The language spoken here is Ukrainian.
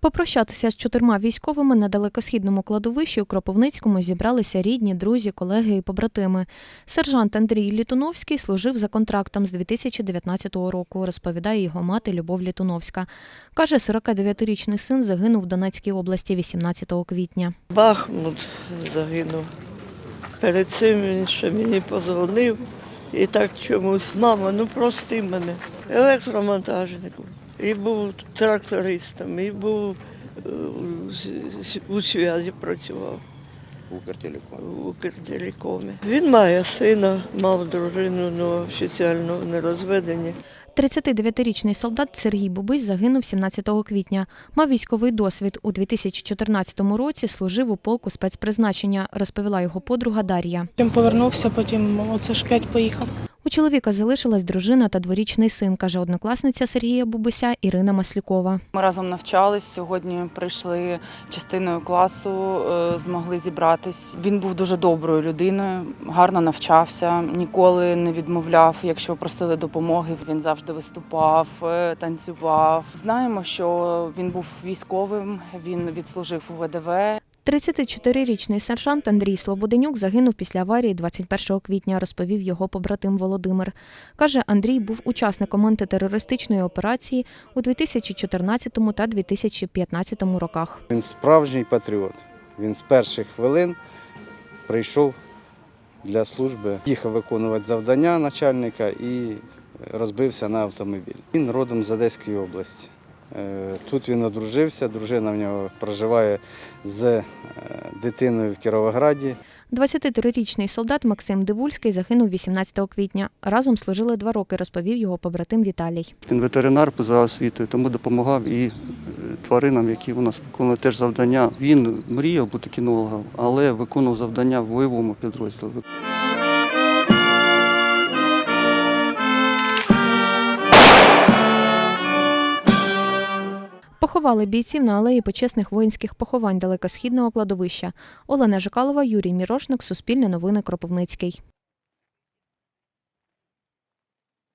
Попрощатися з чотирма військовими на далекосхідному кладовищі у Кропивницькому зібралися рідні, друзі, колеги і побратими. Сержант Андрій Літуновський служив за контрактом з 2019 року, розповідає його мати Любов Літуновська. Каже, 49-річний син загинув в Донецькій області 18 квітня. Бахмут загинув. Перед цим він ще мені подзвонив і так чомусь, мама, ну прости мене. Електромонтажником. І був трактористом, і був е, у зв'язі працював в Укртелекомі. Він має сина, мав дружину, але офіційно не розведені. 39-річний солдат Сергій Бубись загинув 17 квітня. Мав військовий досвід. У 2014 році служив у полку спецпризначення, розповіла його подруга Дар'я. Потім повернувся, потім оце ж п'ять поїхав. Чоловіка залишилась дружина та дворічний син, каже однокласниця Сергія Бубуся Ірина Маслюкова. Ми разом навчались. Сьогодні прийшли частиною класу, е, змогли зібратись. Він був дуже доброю людиною, гарно навчався, ніколи не відмовляв. Якщо просили допомоги, він завжди виступав, е, танцював. Знаємо, що він був військовим. Він відслужив у ВДВ. 34-річний сержант Андрій Слободенюк загинув після аварії 21 квітня, розповів його побратим Володимир. Каже, Андрій був учасником антитерористичної операції у 2014 та 2015 роках. Він справжній патріот. Він з перших хвилин прийшов для служби, їхав виконувати завдання начальника і розбився на автомобіль. Він родом з Одеської області. Е, Тут він одружився, дружина в нього проживає з е, дитиною в Кіровограді. 23-річний солдат Максим Дивульський загинув 18 квітня. Разом служили два роки, розповів його побратим Віталій. Він ветеринар за освітою, тому допомагав і е, тваринам, які у нас виконували теж завдання. Він мріяв бути кінологом, але виконував завдання в бойовому підрозділі. Поховали бійців на алеї почесних воїнських поховань далекосхідного кладовища. Олена Жикалова, Юрій Мірошник, Суспільне новини Кропивницький.